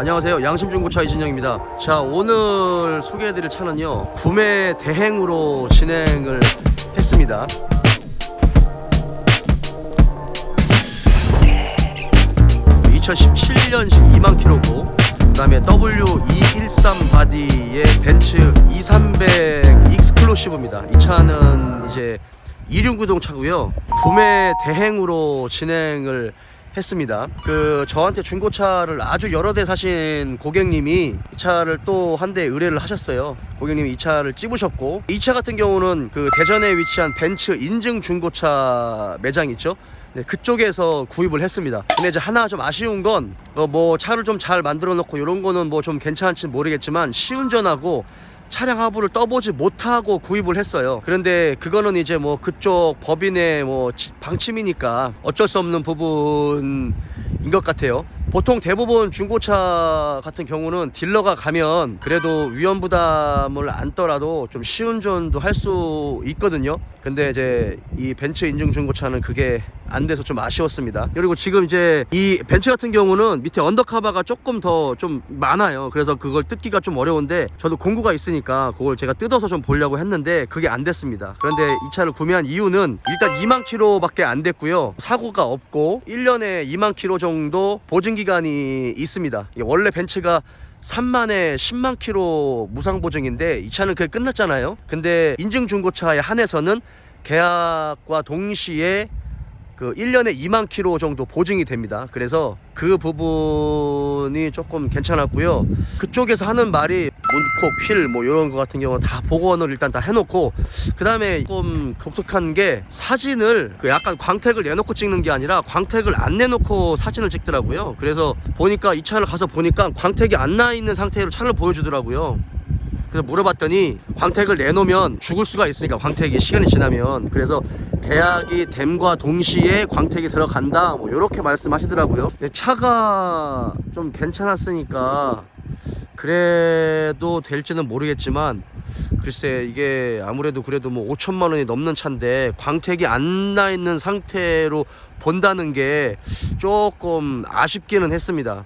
안녕하세요. 양심중고차 이진영입니다. 자 오늘 소개해드릴 차는요 구매 대행으로 진행을 했습니다. 2017년식 2만 킬로고 그 다음에 W213 바디의 벤츠 2300 익스클루시브입니다. 이 차는 이제 2륜구동 차고요. 구매 대행으로 진행을 했습니다. 그 저한테 중고차를 아주 여러 대 사신 고객님이 이 차를 또 한 대 의뢰를 하셨어요. 고객님이 이 차를 찝으셨고 이 차 같은 경우는 그 대전에 위치한 벤츠 인증 중고차 매장 있죠. 네, 그쪽에서 구입을 했습니다. 근데 이제 하나 좀 아쉬운 건, 어, 뭐, 차를 좀 잘 만들어 놓고, 이런 거는 뭐 좀 괜찮을지 모르겠지만, 시운전하고 차량 하부를 떠보지 못하고 구입을 했어요. 그런데 그거는 이제 뭐 그쪽 법인의 뭐 지- 방침이니까 어쩔 수 없는 부분인 것 같아요. 보통 대부분 중고차 같은 경우는 딜러가 가면 그래도 위험 부담을 안더라도 좀 시운전도 할 수 있거든요. 근데 이제 이 벤츠 인증 중고차는 그게 안 돼서 좀 아쉬웠습니다. 그리고 지금 이제 이 벤츠 같은 경우는 밑에 언더카바가 조금 더 좀 많아요. 그래서 그걸 뜯기가 좀 어려운데 저도 공구가 있으니까 그걸 제가 뜯어서 좀 보려고 했는데 그게 안 됐습니다. 그런데 이 차를 구매한 이유는 일단 2만 킬로밖에 안 됐고요. 사고가 없고 1년에 2만 킬로 정도 보증 기간이 있습니다. 원래 벤츠가 3만에 10만 킬로 무상 보증인데 이 차는 그게 끝났잖아요. 근데 인증 중고차에 한해서는 계약과 동시에 그 1년에 2만 킬로 정도 보증이 됩니다. 그래서 그 부분이 조금 괜찮았고요. 그쪽에서 하는 말이 문콕, 휠 뭐 이런 거 같은 경우는 다 복원을 일단 다 해놓고 그 다음에 조금 독특한 게 사진을 그 약간 광택을 내놓고 찍는 게 아니라 광택을 안 내놓고 사진을 찍더라고요. 그래서 보니까 이 차를 가서 보니까 광택이 안 나 있는 상태로 차를 보여주더라고요. 그래서 물어봤더니 광택을 내놓으면 죽을 수가 있으니까 광택이 시간이 지나면 그래서 계약이 됨과 동시에 광택이 들어간다. 뭐 이렇게 말씀하시더라고요. 차가 좀 괜찮았으니까 그래도 될지는 모르겠지만 글쎄 이게 아무래도 그래도 뭐 5천만 원이 넘는 차인데 광택이 안 나 있는 상태로 본다는 게 조금 아쉽기는 했습니다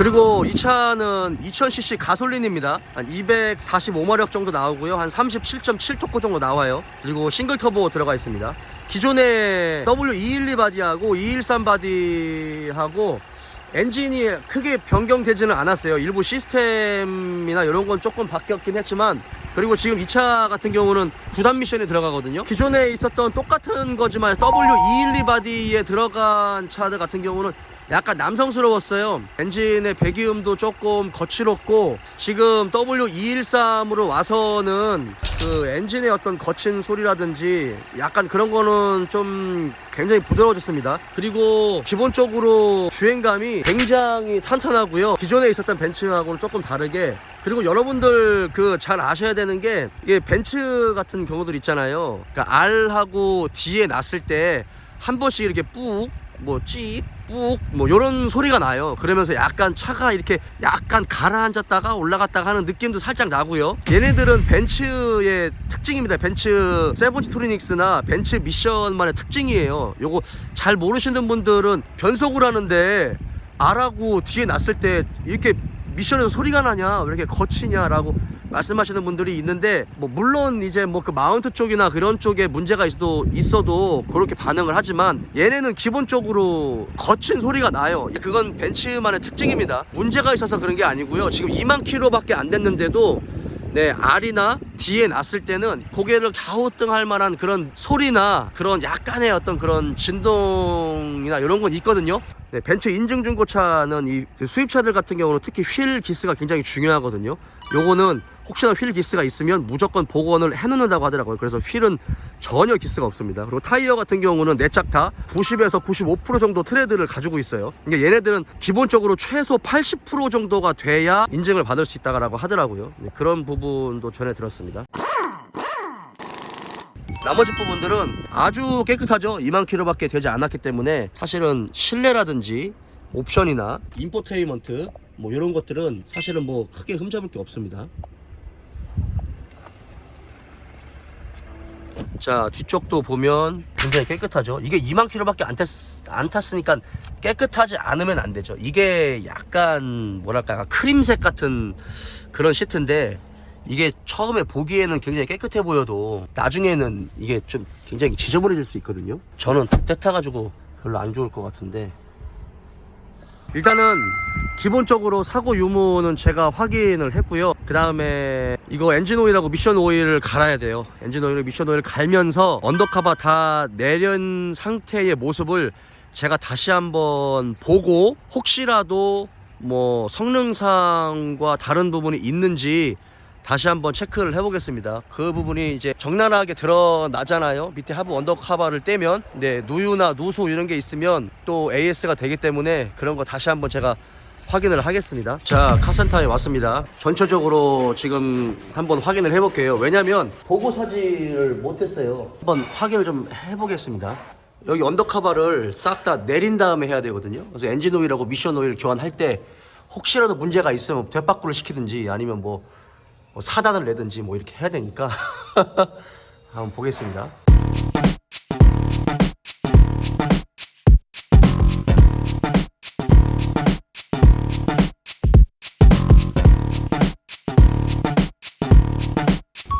그리고 이 차는 2000cc 가솔린입니다. 한 245마력 정도 나오고요. 한 37.7토크 정도 나와요. 그리고 싱글 터보 들어가 있습니다. 기존의 W212 바디하고 213 바디하고 엔진이 크게 변경되지는 않았어요. 일부 시스템이나 이런 건 조금 바뀌었긴 했지만 그리고 지금 이 차 같은 경우는 9단 미션이 들어가거든요. 기존에 있었던 똑같은 거지만 W212 바디에 들어간 차들 같은 경우는 약간 남성스러웠어요. 엔진의 배기음도 조금 거칠었고 지금 W213으로 와서는 그 엔진의 어떤 거친 소리라든지 약간 그런 거는 좀 굉장히 부드러워졌습니다. 그리고 기본적으로 주행감이 굉장히 탄탄하고요. 기존에 있었던 벤츠하고는 조금 다르게 그리고 여러분들 그 잘 아셔야 되는 게 이게 벤츠 같은 경우들 있잖아요. 그러니까 R하고 D에 놨을 때 한 번씩 이렇게 뿍 뭐 찍, 뿍, 뭐 요런 소리가 나요. 그러면서 약간 차가 이렇게 약간 가라앉았다가 올라갔다가 하는 느낌도 살짝 나고요. 얘네들은 벤츠의 특징입니다. 벤츠 세븐지 토리닉스나 벤츠 미션만의 특징이에요. 요거 잘 모르시는 분들은 변속을 하는데 R하고 뒤에 놨을 때 이렇게 미션에서 소리가 나냐 왜 이렇게 거치냐라고 말씀하시는 분들이 있는데 뭐 물론 이제 뭐 그 마운트 쪽이나 그런 쪽에 문제가 있어도 있어도 그렇게 반응을 하지만 얘네는 기본적으로 거친 소리가 나요. 그건 벤츠만의 특징입니다. 문제가 있어서 그런 게 아니고요. 지금 2만 킬로밖에 안 됐는데도 네, R이나 D에 놨을 때는 고개를 갸우뚱할 만한 그런 소리나 그런 약간의 어떤 그런 진동이나 이런 건 있거든요. 네, 벤츠 인증 중고차는 이 수입차들 같은 경우는 특히 휠 기스가 굉장히 중요하거든요. 요거는 혹시나 휠 기스가 있으면 무조건 복원을 해놓는다고 하더라고요. 그래서 휠은 전혀 기스가 없습니다. 그리고 타이어 같은 경우는 네짝다 90에서 95% 정도 트레드를 가지고 있어요. 그러니까 얘네들은 기본적으로 최소 80% 정도가 돼야 인증을 받을 수 있다고 하더라고요. 네, 그런 부분도 전해 들었습니다. 나머지 부분들은 아주 깨끗하죠. 2만 킬로밖에 되지 않았기 때문에 사실은 실내라든지 옵션이나 인포테인먼트 뭐 이런 것들은 사실은 뭐 크게 흠잡을 게 없습니다. 자 뒤쪽도 보면 굉장히 깨끗하죠. 이게 2만 킬로밖에 안, 탔, 안 탔으니까 깨끗하지 않으면 안 되죠. 이게 약간 뭐랄까 크림색 같은 그런 시트인데 이게 처음에 보기에는 굉장히 깨끗해 보여도 나중에는 이게 좀 굉장히 지저분해질 수 있거든요. 저는 떼타 가지고 별로 안 좋을 것 같은데 일단은 기본적으로 사고 유무는 제가 확인을 했고요. 그 다음에 이거 엔진 오일하고 미션 오일을 갈아야 돼요. 엔진 오일을 미션 오일을 갈면서 언더카바 다 내린 상태의 모습을 제가 다시 한번 보고 혹시라도 뭐 성능상과 다른 부분이 있는지 다시 한번 체크를 해보겠습니다. 그 부분이 이제 적나라하게 드러나잖아요. 밑에 하부 언더카바를 떼면 네, 누유나 누수 이런 게 있으면 또 AS가 되기 때문에 그런 거 다시 한번 제가 확인을 하겠습니다. 자, 카센터에 왔습니다. 전체적으로 지금 한번 확인을 해볼게요. 왜냐면 보고 사진을 못했어요. 한번 확인을 좀 해보겠습니다. 여기 언더카바를 싹 다 내린 다음에 해야 되거든요. 그래서 엔진 오일하고 미션 오일 교환할 때 혹시라도 문제가 있으면 되바꾸를 시키든지 아니면 뭐, 뭐 사단을 내든지 뭐 이렇게 해야 되니까 한번 보겠습니다.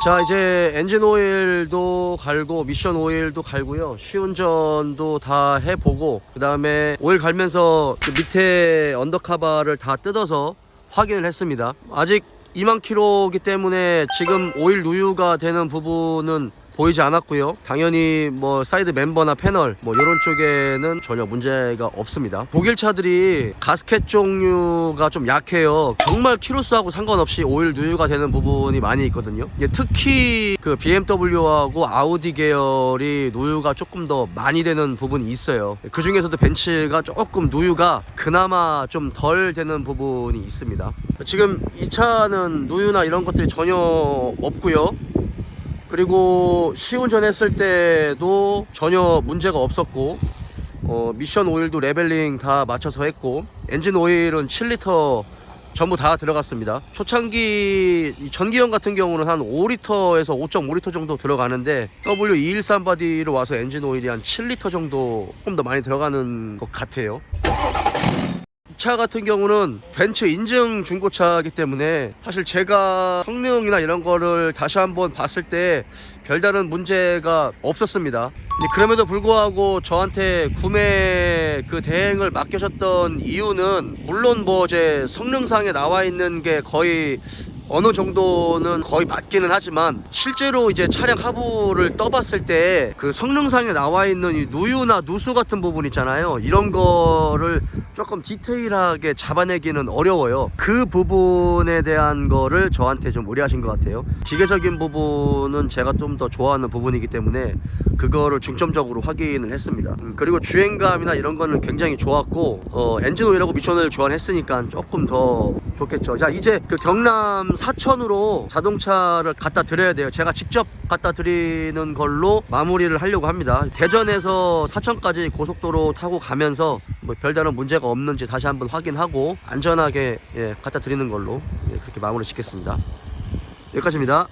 자 이제 엔진 오일도 갈고 미션 오일도 갈고요. 시운전도 다 해보고 그 다음에 오일 갈면서 그 밑에 언더카바를 다 뜯어서 확인을 했습니다. 아직 2만 킬로기 때문에 지금 오일 누유가 되는 부분은 보이지 않았고요. 당연히 뭐 사이드 멤버나 패널 뭐 이런 쪽에는 전혀 문제가 없습니다. 독일 차들이 가스켓 종류가 좀 약해요. 정말 키로수하고 상관없이 오일 누유가 되는 부분이 많이 있거든요. 특히 그 BMW하고 아우디 계열이 누유가 조금 더 많이 되는 부분이 있어요. 그 중에서도 벤츠가 조금 누유가 그나마 좀 덜 되는 부분이 있습니다. 지금 이 차는 누유나 이런 것들이 전혀 없고요. 그리고 시운전 했을 때도 전혀 문제가 없었고 어, 미션 오일도 레벨링 다 맞춰서 했고 엔진 오일은 7리터 전부 다 들어갔습니다. 초창기 이 전기형 같은 경우는 한 5리터에서 5.5리터 정도 들어가는데 W213 바디로 와서 엔진 오일이 한 7리터 정도 조금 더 많이 들어가는 것 같아요. 이 차 같은 경우는 벤츠 인증 중고차이기 때문에 사실 제가 성능이나 이런 거를 다시 한번 봤을 때 별다른 문제가 없었습니다. 그럼에도 불구하고 저한테 구매 그 대행을 맡겨셨던 이유는 물론 뭐 제 성능상에 나와 있는 게 거의 어느 정도는 거의 맞기는 하지만 실제로 이제 차량 하부를 떠봤을 때 그 성능상에 나와 있는 이 누유나 누수 같은 부분 있잖아요. 이런 거를 조금 디테일하게 잡아내기는 어려워요. 그 부분에 대한 거를 저한테 좀 의뢰하신 것 같아요. 기계적인 부분은 제가 좀 더 좋아하는 부분이기 때문에 그거를 중점적으로 확인을 했습니다. 음, 그리고 주행감이나 이런 거는 굉장히 좋았고 어, 엔진 오일하고 미션을 교환했으니까 조금 더 좋겠죠. 자 이제 그 경남 사천으로 자동차를 갖다 드려야 돼요. 제가 직접 갖다 드리는 걸로 마무리를 하려고 합니다. 대전에서 사천까지 고속도로 타고 가면서 뭐 별다른 문제가 없는지 다시 한번 확인하고 안전하게 예, 갖다 드리는 걸로 예, 그렇게 마무리 짓겠습니다. 여기까지입니다.